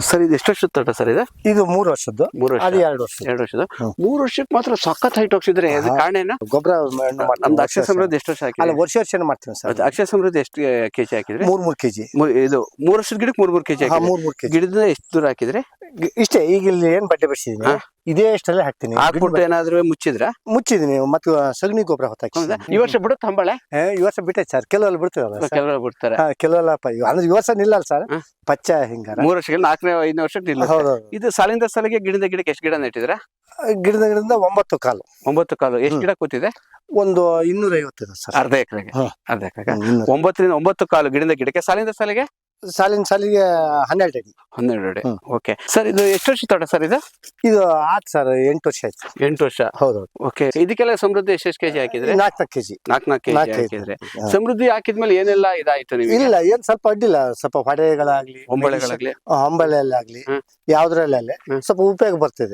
Sir ಇದು ಎಷ್ಟು ವರ್ಷದ ತೋಟ ಸರ್ ಇದೆ? ಇದು ಮೂರು ವರ್ಷದ್ದು. ಮೂರು ವರ್ಷ. ಅದು ಎರಡು ವರ್ಷ ಎರಡು ವರ್ಷದ. ಮೂರು ವರ್ಷಕ್ಕೆ ಮಾತ್ರ ಸಖತ್ ಹೈಟ್ ಹೋಗ್ಸಿದ್ರೆ. ಕಾರಣ ಏನು? ಗೊಬ್ಬರ ನಮ್ದು ಅಕ್ಷಯ ಸಮೃದ್ಧಿ ಎಷ್ಟು ವರ್ಷ ಹಾಕಿ ವರ್ಷ ವರ್ಷ ಮಾಡ್ತೀವಿ ಸರ್? ಅಕ್ಷಯ ಸಮೃದ್ಧಿ ಎಷ್ಟು ಕೆಜಿ ಹಾಕಿದ್ರೆ? ಮೂರ್ ಮೂರ್ ಕೆಜಿ ಇದು ಮೂರು ವರ್ಷದ ಗಿಡಕ್ಕೆ ಮೂರ್ ಮೂರ್ ಕೆಜಿ ಮೂರ್ ಮೂರ್ ಕೆಜಿ ಗಿಡದಿಂದ ಎಷ್ಟು ದೂರ ಹಾಕಿದ್ರೆ? ಇಷ್ಟೇ ಈಗ ಇಲ್ಲಿ ಏನ್ ಬಟ್ಟೆ ಬಿಡಿಸಿದೀನಿ. ಇದೇ ಅಷ್ಟಲ್ಲೇ ಹಾಕ್ತೀನಿ. ಹಾಕ್ಬಿಟ್ಟು ಏನಾದ್ರೂ ಮುಚ್ಚಿದ್ರ? ಮುಚ್ಚಿದೀನಿ ಮತ್ತು ಸಗಣಿ ಗೊಬ್ಬರ ಹೊತ್ತಾಕಿ ಈ ವರ್ಷ ಬಿಡುತ್ತೆ ಹಂಬಾಳೆ? ಈ ವರ್ಷ ಬಿಟ್ಟೆ ಸರ್. ಕೆಲವೆಲ್ಲ ಬಿಡ್ತೀವಲ್ಲ ಕೆಲವರು ಬಿಡ್ತಾರೆ. ಕೆಲವಲ್ಲಪ್ಪ ಕೆಲವೆಲ್ಲ ಅಂದ್ರೆ ಈ ವರ್ಷ ನಿಲ್ಲಲ್ಲ ಸರ್. ಪಚ್ಚ ಹಿಂಗಾರ. ಮೂರು ವರ್ಷಕ್ಕೆ ನಾಲ್ಕನೇ ಐದನೇ ವರ್ಷಕ್ಕೆ ನಿಲ್ಲ ಹೌದು ಇದು ಸಾಲಿಂದ ಸಾಲಿಗೆ ಗಿಡದ ಗಿಡಕ್ಕೆ ಎಷ್ಟು ಗಿಡ ನೆಟ್ಟಿದ್ರ ಗಿಡದ ಗಿಡದಿಂದ ಒಂಬತ್ತು ಕಾಲು. ಒಂಬತ್ತು ಕಾಲು. ಎಷ್ಟು ಗಿಡ ಕೂತಿದೆ? ಒಂದು ಇನ್ನೂರ ಐವತ್ತು ಅರ್ಧ ಎಕರೆಗೆ. ಅರ್ಧ ಎಕರೆಗೆ. ಒಂಬತ್ತರಿಂದ ಒಂಬತ್ತು ಕಾಲು ಗಿಡದ ಗಿಡಕ್ಕೆ ಸಾಲಿಂದ ಸಾಲಿಗೆ? ಸಾಲಿನ ಸಾಲಿಗೆ ಹನ್ನೆರಡು ಅಡಿ. ಹನ್ನೆರಡು ಅಡಿ. ಹ್ಮ್. ಓಕೆ ಸರ್ ಇದು ಎಷ್ಟು ವರ್ಷ ತೋಟ ಸರ್ ಇದು? ಇದು ಆತ್ ಸರ್ ಎಂಟು ವರ್ಷ ಆಯ್ತು. ಎಂಟು ವರ್ಷ. ಹೌದೌದು. ಓಕೆ ಇದಕ್ಕೆಲ್ಲ ಸಮೃದ್ಧಿ ಎಷ್ಟು ಕೆಜಿ ಹಾಕಿದ್ರೆ? ನಾಲ್ಕು ನಾಲ್ಕು ಕೆಜಿ. ನಾಲ್ಕು ನಾಲ್ಕು ಕೆಜಿ ನಾಲ್ಕು ಹಾಕಿದ್ರೆ. ಸಮೃದ್ಧಿ ಹಾಕಿದ್ಮೇಲೆ ಏನೆಲ್ಲ ಇದಾಯ್ತು ನಿಮಗೆ? ಇಲ್ಲ ಏನ್ ಸ್ವಲ್ಪ ಅಡ್ಡಿಲ್ಲ. ಸ್ವಲ್ಪ ಹೊಡೆಗಳಾಗ್ಲಿ ಹೊಂಬಳೆಗಳಾಗ್ಲಿ ಹಂಬಳೆಯಲ್ಲಾಗ್ಲಿ ಹ್ಮ್. ಯಾವ್ದ್ರಲ್ಲಾಗ್ಲಿ ಹ್ಮ್. ಸ್ವಲ್ಪ ಉಪಯೋಗ ಬರ್ತಿದೆ.